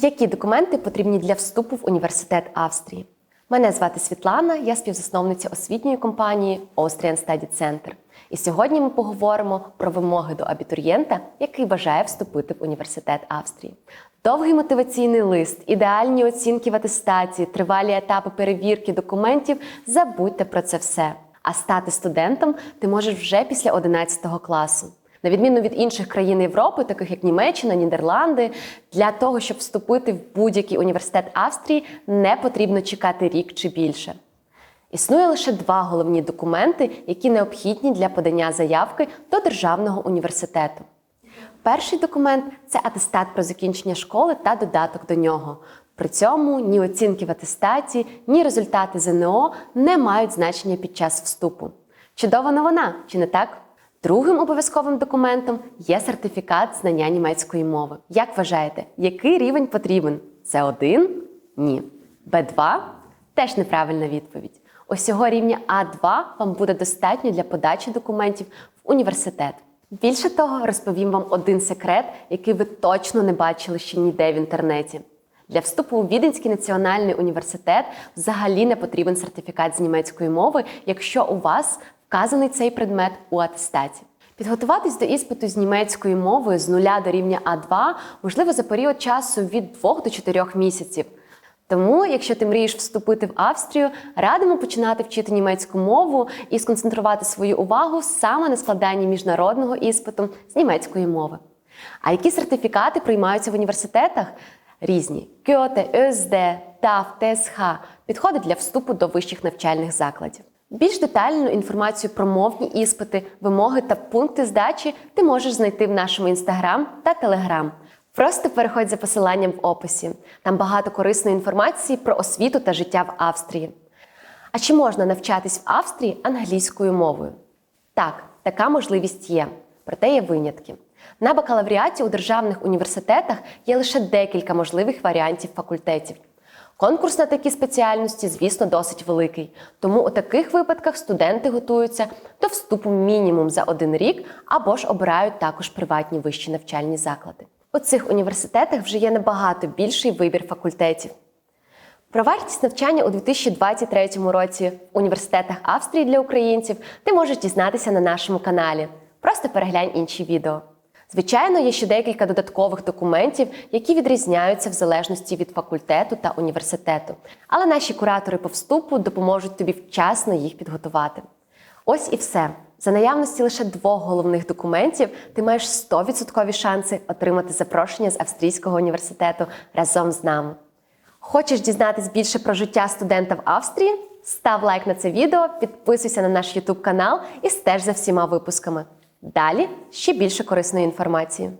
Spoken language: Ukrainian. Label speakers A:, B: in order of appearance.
A: Які документи потрібні для вступу в університет Австрії? Мене звати Світлана, я співзасновниця освітньої компанії Austrian Study Center. І сьогодні ми поговоримо про вимоги до абітурієнта, який бажає вступити в університет Австрії. Довгий мотиваційний лист, ідеальні оцінки в атестації, тривалі етапи перевірки документів. Забудьте про це все. А стати студентом ти можеш вже після 11 класу. На відміну від інших країн Європи, таких як Німеччина, Нідерланди, для того, щоб вступити в будь-який університет Австрії, не потрібно чекати рік чи більше. Існує лише два головні документи, які необхідні для подання заявки до державного університету. Перший документ це атестат про закінчення школи та додаток до нього. При цьому ні оцінки в атестаті, ні результати ЗНО не мають значення під час вступу. Чудова новина, чи не так? Другим обов'язковим документом є сертифікат знання німецької мови. Як вважаєте, який рівень потрібен? Це один? Ні. Б2? Теж неправильна відповідь. Усього рівня А2 вам буде достатньо для подачі документів в університет. Більше того, розповім вам один секрет, який ви точно не бачили ще ніде в інтернеті. Для вступу у Віденський національний університет взагалі не потрібен сертифікат з німецької мови, якщо у вас вказаний цей предмет у атестаті. Підготуватись до іспиту з німецької мови з нуля до рівня А2 можливо за період часу від 2 до 4 місяців. Тому, якщо ти мрієш вступити в Австрію, радимо починати вчити німецьку мову і сконцентрувати свою увагу саме на складанні міжнародного іспиту з німецької мови. А які сертифікати приймаються в університетах? Різні Кьоте, ОСД, ТАФ, ТСХ підходять для вступу до вищих навчальних закладів. Більш детальну інформацію про мовні іспити, вимоги та пункти здачі ти можеш знайти в нашому інстаграм та телеграм. Просто переходь за посиланням в описі. Там багато корисної інформації про освіту та життя в Австрії. А чи можна навчатись в Австрії англійською мовою? Так, така можливість є, проте є винятки. На бакалавріаті у державних університетах є лише декілька можливих варіантів факультетів. Конкурс на такі спеціальності, звісно, досить великий. Тому у таких випадках студенти готуються до вступу мінімум за один рік або ж обирають також приватні вищі навчальні заклади. У цих університетах вже є набагато більший вибір факультетів. Про вартість навчання у 2023 році в університетах Австрії для українців ти можеш дізнатися на нашому каналі. Просто переглянь інші відео. Звичайно, є ще декілька додаткових документів, які відрізняються в залежності від факультету та університету. Але наші куратори по вступу допоможуть тобі вчасно їх підготувати. Ось і все. За наявності лише двох головних документів ти маєш 100% шанси отримати запрошення з австрійського університету разом з нами. Хочеш дізнатись більше про життя студента в Австрії? Став лайк на це відео, підписуйся на наш YouTube канал і стеж за всіма випусками. Далі ще більше корисної інформації.